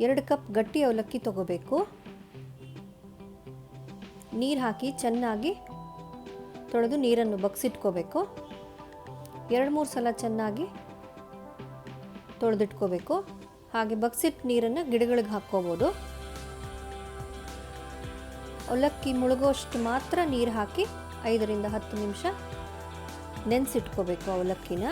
ಎರಡು ಕಪ್ ಗಟ್ಟಿ ಅವಲಕ್ಕಿ ತಗೋಬೇಕು. ನೀರು ಹಾಕಿ ಚೆನ್ನಾಗಿ ತೊಳೆದು ನೀರನ್ನು ಬಗ್ಸಿಟ್ಕೋಬೇಕು. ಎರಡು ಮೂರು ಸಲ ಚೆನ್ನಾಗಿ ತೊಳೆದಿಟ್ಕೋಬೇಕು. ಹಾಗೆ ಬಗ್ಸಿಟ್ಟು ನೀರನ್ನು ಗಿಡಗಳಿಗೆ ಹಾಕ್ಕೋಬೋದು. ಅವಲಕ್ಕಿ ಮುಳುಗೋಷ್ಟು ಮಾತ್ರ ನೀರು ಹಾಕಿ ಐದರಿಂದ ಹತ್ತು ನಿಮಿಷ ನೆನೆಸಿಟ್ಕೋಬೇಕು ಅವಲಕ್ಕಿನ.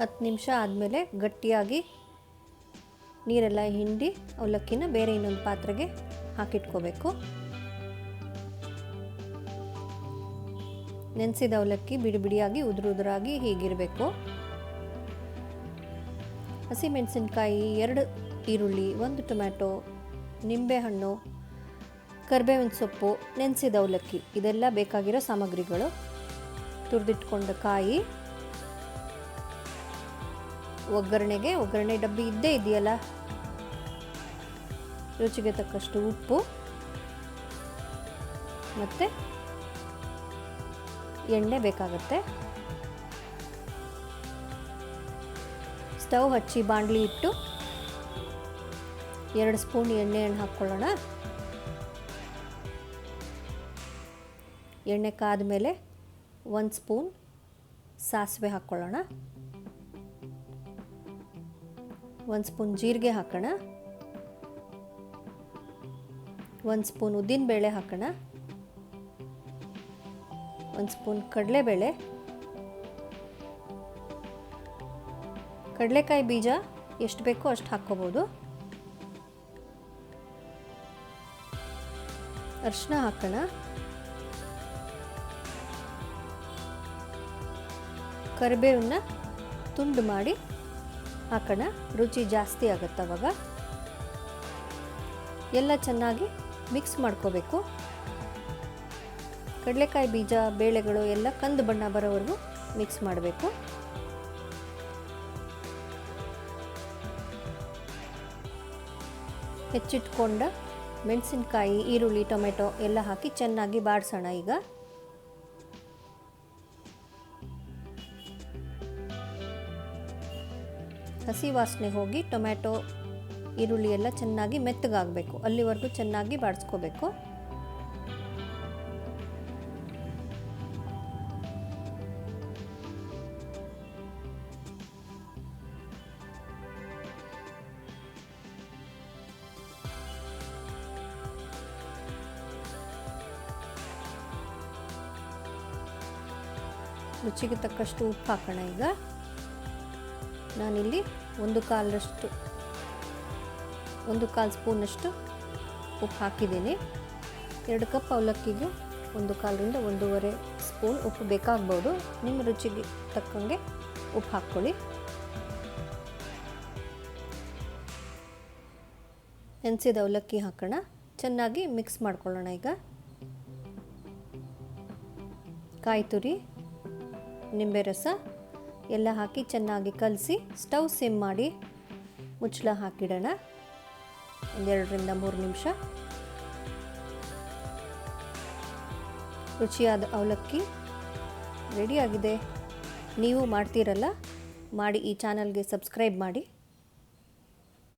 ಹತ್ತು ನಿಮಿಷ ಆದಮೇಲೆ ಗಟ್ಟಿಯಾಗಿ ನೀರೆಲ್ಲ ಹಿಂಡಿ ಅವಲಕ್ಕಿನ ಬೇರೆ ಇನ್ನೊಂದು ಪಾತ್ರೆಗೆ ಹಾಕಿಟ್ಕೋಬೇಕು. ನೆನೆಸಿದ ಅವಲಕ್ಕಿ ಬಿಡಿ ಬಿಡಿಯಾಗಿ ಉದುರು ಉದುರಾಗಿ ಹೀಗಿರಬೇಕು. ಹಸಿಮೆಣಸಿನ್ಕಾಯಿ, ಎರಡು ಈರುಳ್ಳಿ, ಒಂದು ಟೊಮ್ಯಾಟೊ, ನಿಂಬೆಹಣ್ಣು, ಕರ್ಬೇವಿನ ಸೊಪ್ಪು, ನೆನೆಸಿದ ಅವಲಕ್ಕಿ, ಇದೆಲ್ಲ ಬೇಕಾಗಿರೋ ಸಾಮಗ್ರಿಗಳು. ತುರಿದಿಟ್ಕೊಂಡ ಕಾಯಿ ಒಗ್ಗರಣೆಗೆ, ಒಗ್ಗರಣೆ ಡಬ್ಬಿ ಇದ್ದೇ ಇದೆಯಲ್ಲ? ರುಚಿಗೆ ತಕ್ಕಷ್ಟು ಉಪ್ಪು ಮತ್ತು ಎಣ್ಣೆ ಬೇಕಾಗುತ್ತೆ. ಸ್ಟವ್ ಹಚ್ಚಿ ಬಾಣಲಿ ಇಟ್ಟು ಎರಡು ಸ್ಪೂನ್ ಎಣ್ಣೆಯನ್ನು ಹಾಕ್ಕೊಳ್ಳೋಣ. ಎಣ್ಣೆ ಕಾದ ಮೇಲೆ ಒಂದು ಸ್ಪೂನ್ ಸಾಸಿವೆ ಹಾಕ್ಕೊಳ್ಳೋಣ. ಒಂದು ಸ್ಪೂನ್ ಜೀರಿಗೆ ಹಾಕೋಣ. ಒಂದು ಸ್ಪೂನ್ ಉದ್ದಿನಬೇಳೆ ಹಾಕೋಣ. ಒಂದು ಸ್ಪೂನ್ ಕಡಲೆಬೇಳೆ. ಕಡಲೆಕಾಯಿ ಬೀಜ ಎಷ್ಟು ಬೇಕೋ ಅಷ್ಟು ಹಾಕ್ಕೋಬೋದು. ಅರಿಶಿನ ಹಾಕೋಣ. ಕರಿಬೇವನ್ನ ತುಂಡು ಮಾಡಿ ಹಾಕೋಣ ರುಚಿ ಜಾಸ್ತಿ ಆಗುತ್ತೆ ಅವಾಗ. ಎಲ್ಲ ಚೆನ್ನಾಗಿ ಮಿಕ್ಸ್ ಮಾಡ್ಕೋಬೇಕು. ಕಡಲೆಕಾಯಿ ಬೀಜ, ಬೇಳೆಗಳು ಎಲ್ಲ ಕಂದು ಬಣ್ಣ ಬರೋವರೆಗೂ ಮಿಕ್ಸ್ ಮಾಡಬೇಕು. ಹೆಚ್ಚಿಟ್ಕೊಂಡ ಮೆಣಸಿನ್ಕಾಯಿ, ಈರುಳ್ಳಿ, ಟೊಮೆಟೊ ಎಲ್ಲ ಹಾಕಿ ಚೆನ್ನಾಗಿ ಬಾಡಿಸೋಣ ಈಗ. ಹಸಿ ವಾಸನೆ ಹೋಗಿ ಟೊಮ್ಯಾಟೊ, ಈರುಳ್ಳಿ ಎಲ್ಲ ಚೆನ್ನಾಗಿ ಮೆತ್ತಗಾಗಬೇಕು. ಅಲ್ಲಿವರೆಗೂ ಚೆನ್ನಾಗಿ ಬಾಡಿಸ್ಕೋಬೇಕು. ರುಚಿಗೆ ತಕ್ಕಷ್ಟು ಉಪ್ಪು ಹಾಕೋಣ ಈಗ. ನಾನಿಲ್ಲಿ ಒಂದು ಕಾಲಷ್ಟು ಒಂದು ಕಾಲು ಸ್ಪೂನಷ್ಟು ಉಪ್ಪು ಹಾಕಿದ್ದೀನಿ. ಎರಡು ಕಪ್ ಅವಲಕ್ಕಿಗೆ ಒಂದು ಕಾಲರಿಂದ ಒಂದೂವರೆ ಸ್ಪೂನ್ ಉಪ್ಪು ಬೇಕಾಗ್ಬೋದು. ನಿಮ್ಮ ರುಚಿಗೆ ತಕ್ಕಂಗೆ ಉಪ್ಪು ಹಾಕ್ಕೊಳ್ಳಿ. ನೆನೆಸಿದ ಅವಲಕ್ಕಿ ಹಾಕೋಣ. ಚೆನ್ನಾಗಿ ಮಿಕ್ಸ್ ಮಾಡ್ಕೊಳ್ಳೋಣ ಈಗ. ಕಾಯಿ ತುರಿ ನಿಂಬೆ ರಸ ಎಲ್ಲ ಹಾಕಿ ಚೆನ್ನಾಗಿ ಕಲಸಿ ಸ್ಟವ್ ಸಿಮ್ ಮಾಡಿ ಮುಚ್ಚಳ ಹಾಕಿಡೋಣ. ಒಂದೆರಡರಿಂದ ಮೂರು ನಿಮಿಷ. ರುಚಿಯಾದ ಅವಲಕ್ಕಿ ರೆಡಿಯಾಗಿದೆ ನೀವು ಮಾಡ್ತೀರಲ್ಲ, ಮಾಡಿ ಈ ಚಾನಲ್ಗೆ ಸಬ್ಸ್ಕ್ರೈಬ್ ಮಾಡಿ.